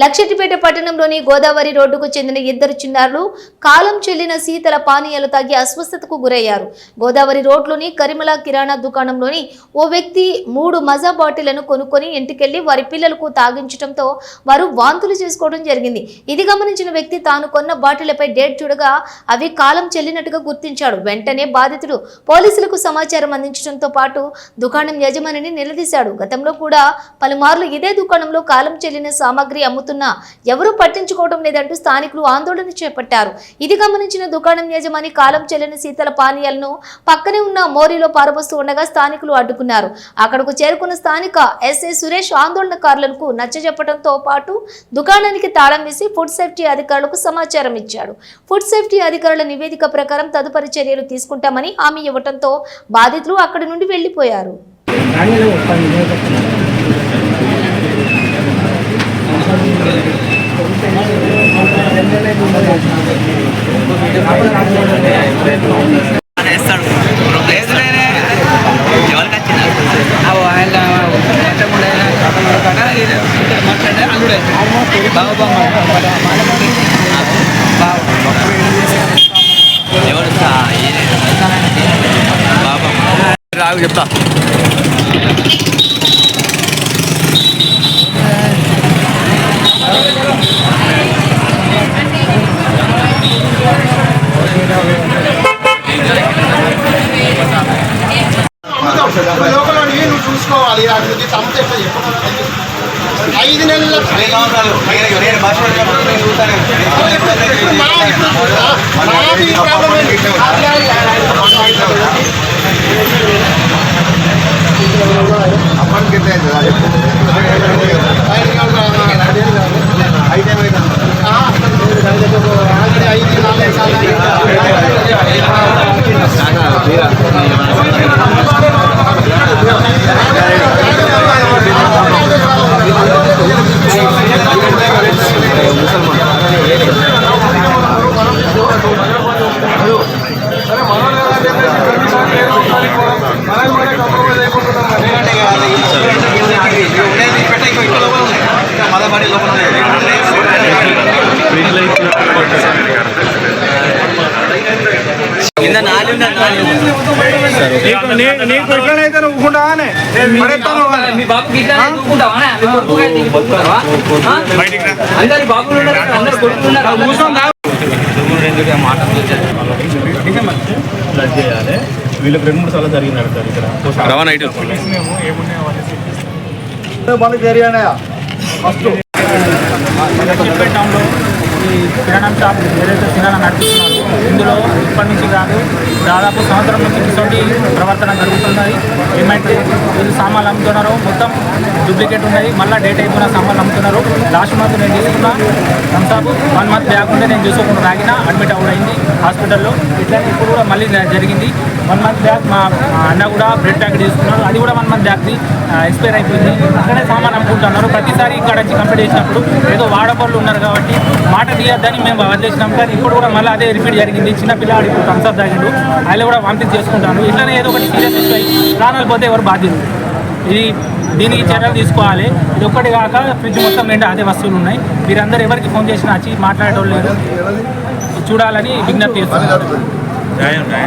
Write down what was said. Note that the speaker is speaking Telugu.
లక్షటిపేట పట్టణంలోని గోదావరి రోడ్డుకు చెందిన ఇద్దరు చిన్నారులు కాలం చెల్లిన శీతల పానీయాలు తాగి అస్వస్థతకు గురయ్యారు. గోదావరి రోడ్లోని కరిమల కిరాణా దుకాణంలోని ఓ వ్యక్తి మూడు మజా బాటిళ్ళను కొనుక్కొని ఇంటికెళ్ళి వారి పిల్లలకు తాగించడంతో వారు వాంతులు చేసుకోవడం జరిగింది. ఇది గమనించిన వ్యక్తి తాను కొన్న బాటిళ్ళపై డేట్ చూడగా అవి కాలం చెల్లినట్టుగా గుర్తించాడు. వెంటనే బాధితుడు పోలీసులకు సమాచారం అందించడంతో పాటు దుకాణం యజమానిని నిలదీశాడు. గతంలో కూడా పలుమార్లు ఇదే దుకాణంలో కాలం చెల్లిన సామాగ్రి అమ్ముతున్నా ఎవరూ పట్టించుకోవడం లేదంటూ స్థానికులు ఆందోళన చేపట్టారు. ఇది గమనించిన దుకాణం యజమాని కాలం చెల్లిన శీతల పానీయాలను పక్కనే ఉన్న మోరీలో పారబోస్తూ ఉండగా స్థానికులు అడ్డుకున్నారు. అక్కడకు చేరుకున్న స్థానిక ఎస్ఏ సురేష్ ఆందోళనకారులకు నచ్చజెప్పడంతో పాటు దుకాణానికి తాళం వేసి ఫుడ్ సేఫ్టీ అధికారులకు సమాచారం ఇచ్చాడు. ఫుడ్ సేఫ్టీ అధికారుల నివేదిక ప్రకారం తదుపరి చర్యలు తీసుకుంటామని హామీ ఇవ్వడంతో బాధితులు అక్కడి నుండి వెళ్ళిపోయారు వేస్తాడు లేదులేనే ఎవరికి వచ్చింది ఆయన కట్టముడైన కట్టముడ ఇది మాట్లాడే అల్లుడే బాబా బాబా ఎవరు బాబా రాగు చెప్తా చూసుకోవాలి అభివృద్ధి సమస్య ఎట్లా చెప్పు. ఐదు నెలల ప్రాబ్లం అయితే ఊరుకుంటావా? ఆ? అందరి బాబులు ఉన్నారు అందరు చేయాలి వీళ్ళకి రెండు మూడు సార్లు జరిగినాడు సార్ ఇక్కడ రవాణా ఇటు చిట్పేట టౌన్లో ఈ కిరాణా షాప్ ఏదైతే కిరాణా నడిపిస్తున్నారు ఇందులో ఇప్పటి నుంచి కాదు దాదాపు సంవత్సరం నుంచి ఇటువంటి ప్రవర్తన జరుగుతున్నది ఏమైతే వీళ్ళు సామాన్లు అమ్ముతున్నారు. మొత్తం డూప్లికేట్ ఉన్నది మళ్ళీ డేట్ అయిపోయిన సామాన్లు అమ్ముతున్నారు. లాస్ట్ మంత్ నేను తీసుకున్న థమ్సాప్ వన్ మంత్ బ్యాక్ ఉంటే నేను చూసుకోకుండా తాగిన అడ్మిట్ అవ్వడైంది హాస్పిటల్లో. ఇట్లా ఇప్పుడు కూడా మళ్ళీ జరిగింది. వన్ మంత్ బ్యాక్ మా అన్న కూడా బ్రెడ్ ప్యాకెట్ తీసుకున్నారు అది కూడా వన్ మంత్ బ్యాక్ది ఎక్స్పైర్ అయిపోయింది. అక్కడే సామాన్ అమ్ముకుంటున్నారు. ప్రతిసారి ఇక్కడ వచ్చి కంప్లీట్ చేసినప్పుడు ఏదో వాడపళ్ళు ఉన్నారు కాబట్టి మాట తీయొద్దని మేము వదిలేసినాం. కానీ ఇప్పుడు కూడా మళ్ళీ అదే రిపీట్ జరిగింది. చిన్న పిల్లాడు ఇప్పుడు థమ్స్అప్ తాగిండు. ఆయన కూడా వామిటింగ్ చేసుకుంటాను. ఇట్లానే ఏదో ఒకటి సీరియస్ ప్రాణాలు పోతే ఎవరు బాధ్యత ఇది దీనికి చర్యలు తీసుకోవాలి. ఇది ఒక్కటి కాక ఫ్రిడ్జ్ మొత్తం నిండా అదే వస్తువులు ఉన్నాయి. మీరందరూ ఎవరికి ఫోన్ చేసినా వచ్చి మాట్లాడేటోళ్ళు లేరు. చూడాలని విజ్ఞప్తి చేస్తున్నారు.